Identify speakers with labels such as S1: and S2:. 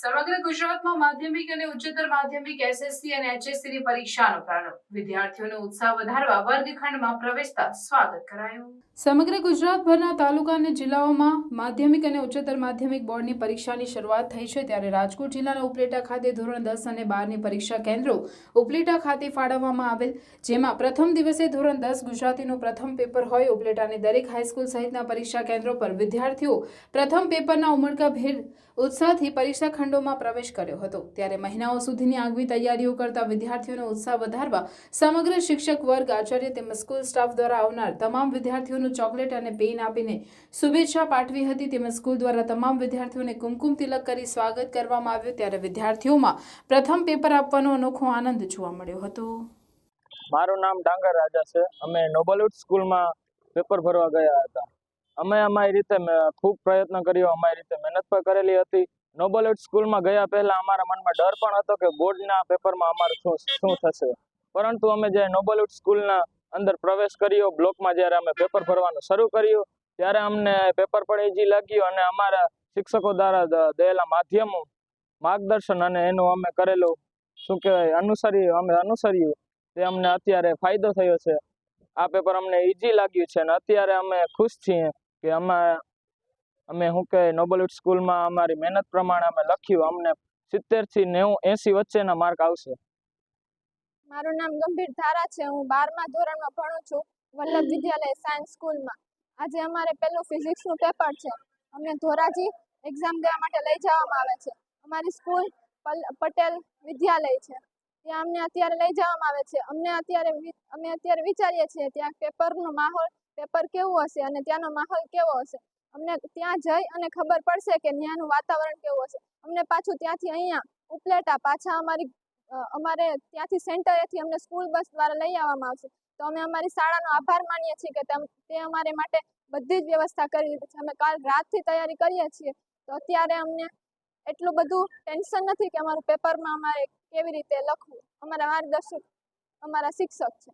S1: સમગ્ર ગુજરાતમાં માધ્યમિક અને ઉચ્ચતર માધ્યમિક એસએસસી અને એચએસસી ની પરીક્ષાનો પ્રારંભ. વિદ્યાર્થીઓનો ઉત્સાહ વધારવા વર્ગખંડમાં પ્રવેશતા સ્વાગત કરાયું. સમગ્ર ગુજરાતભરના તાલુકા અને જિલ્લાઓમાં માધ્યમિક અને ઉચ્ચતર માધ્યમિક બોર્ડની પરીક્ષાની શરૂઆત થઈ છે ત્યારે રાજકોટ જિલ્લાના ઉપલેટા ખાતે ધોરણ દસ અને બારની પરીક્ષા કેન્દ્રો ઉપલેટા ખાતે ફાળવવામાં આવેલ, જેમાં પ્રથમ દિવસે ધોરણ દસ ગુજરાતીનું પ્રથમ પેપર હોય ઉપલેટાની દરેક હાઈસ્કૂલ સહિતના પરીક્ષા કેન્દ્રો પર વિદ્યાર્થીઓ પ્રથમ પેપરના ઉમળકાભેર ઉત્સાહથી પરીક્ષા ખંડોમાં પ્રવેશ કર્યો હતો. ત્યારે મહિનાઓ સુધીની આગવી તૈયારીઓ કરતા વિદ્યાર્થીઓનો ઉત્સાહ વધારવા સમગ્ર શિક્ષક વર્ગ, આચાર્ય તેમજ સ્કૂલ સ્ટાફ દ્વારા આવનાર તમામ વિદ્યાર્થીઓનું ચોકલેટ અને પેન આપીને શુભેચ્છા પાઠવી હતી. તેમજ સ્કૂલ દ્વારા તમામ વિદ્યાર્થીઓને કુમકુમ તિલક કરી સ્વાગત કરવામાં આવ્યું. ત્યારે વિદ્યાર્થીઓમાં પ્રથમ પેપર આપવાનો અનોખો આનંદ જોવા મળ્યો હતો.
S2: મારું નામ ડાંગર રાજા છે. અમે નોબલવુડ સ્કૂલમાં પેપર ભરવા ગયા હતા. અમે અમારી રીતે ખૂબ પ્રયત્ન કર્યો. અમારી રીતે મહેનત પણ કરેલી હતી. નોબલવુડ સ્કૂલમાં ગયા પહેલા અમારા મનમાં ડર પણ હતો કે બોર્ડના પેપરમાં અમારું શું શું થશે. પરંતુ અમે જ્યારે નોબલવુડ સ્કૂલના અંદર પ્રવેશ કર્યો, બ્લોકમાં જ્યારે અમે પેપર ભરવાનું શરૂ કર્યું, ત્યારે અમને પેપર પણ ઈઝી લાગ્યું અને અમારા શિક્ષકો દ્વારા દયેલા માધ્યમો, માર્ગદર્શન અને એનું અમે કરેલું, શું કહેવાય અનુસર્યું અમે અનુસર્યું. તે અમને અત્યારે ફાયદો થયો છે. આ પેપર અમને ઇઝી લાગ્યું છે અને અત્યારે અમે ખુશ છીએ કે અમે અમે શું કે નોબલવુડ સ્કૂલમાં અમારી મહેનત પ્રમાણે અમે લખ્યું. અમને સિત્તેરથી નેવું, એંસી વચ્ચેના માર્ક આવશે.
S3: મારું નામ ગંભીર ધારા છે. હું બારમા ધોરણમાં ભણું છું, વલ્લભ વિદ્યાલય સાયન્સ સ્કૂલમાં આજે અમારે પહેલું ફિઝિક્સનું પેપર છે. અમને ધોરાજી એક્ઝામ દેવા માટે લઈ જવામાં આવે છે. અમારી સ્કૂલ પલ- પટેલ વિદ્યાલય છે. ત્યાં અમને અત્યારે લઈ જવામાં આવે છે. અમને અત્યારે અમે અત્યારે વિચારીએ છીએ ત્યાં પેપરનો માહોલ પેપર કેવું હશે અને ત્યાંનો માહોલ કેવો હશે? અમને ત્યાં જઈ અને ખબર પડશે કે ત્યાંનું વાતાવરણ કેવું હશે. અમને પાછું ત્યાંથી અહીંયા ઉપલેટા પાછા અમારી અમારે ત્યાંથી સેન્ટરેથી અમને સ્કૂલ બસ દ્વારા લઈ આવવામાં આવશે. તો અમે અમારી શાળાનો આભાર માનીએ છીએ કે તે અમારે માટે બધી જ વ્યવસ્થા કરી દીધી છે. અમે કાલ રાતથી તૈયારી કરીએ છીએ. તો અત્યારે અમને એટલું બધું ટેન્શન નથી કે અમારું પેપરમાં અમારે કેવી રીતે લખવું. અમારા માર્ગદર્શક, અમારા શિક્ષક છે.